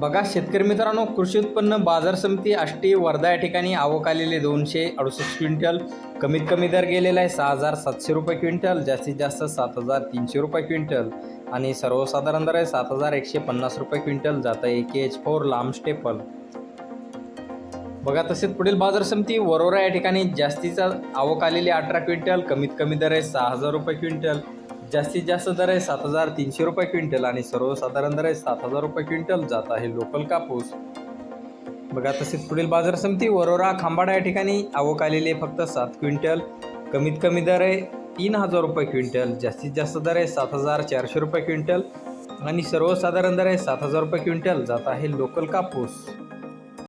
बघा शेतकरी मित्रांनो कृषी उत्पन्न बाजार समिती आष्टी वर्धा या ठिकाणी आवक आलेले दोनशे अडुसष्ट क्विंटल. कमीत कमी दर गेलेला आहे सहा हजार सातशे रुपये क्विंटल जास्तीत जास्त सात हजार तीनशे रुपये क्विंटल. आणि सर्वसाधारण दर आहे सात हजार एकशे पन्नास रुपये क्विंटल जातं ए के एच फोर लांब स्टेपल. बघा तसेच पुढील बाजार समिती वरोरा या ठिकाणी जास्तीचा आवक आलेली अठरा क्विंटल कमीत कमी दर आहे सहा हजार रुपये क्विंटल. जास्तीत जास्त दर आहे सात हजार तीनशे रुपये क्विंटल आणि सर्वसाधारण दर आहे सात हजार रुपये क्विंटल जात आहे लोकल कापूस. बघा तसेच पुढील बाजार समिती वरोरा खांबाडा या ठिकाणी आवक आलेली आहे फक्त सात क्विंटल. कमीत कमी दर आहे तीन हजार रुपये क्विंटल. जास्तीत जास्त दर आहे सात हजार चारशे रुपये क्विंटल. आणि सर्वसाधारण दर आहे सात हजार रुपये क्विंटल जात आहे लोकल कापूस.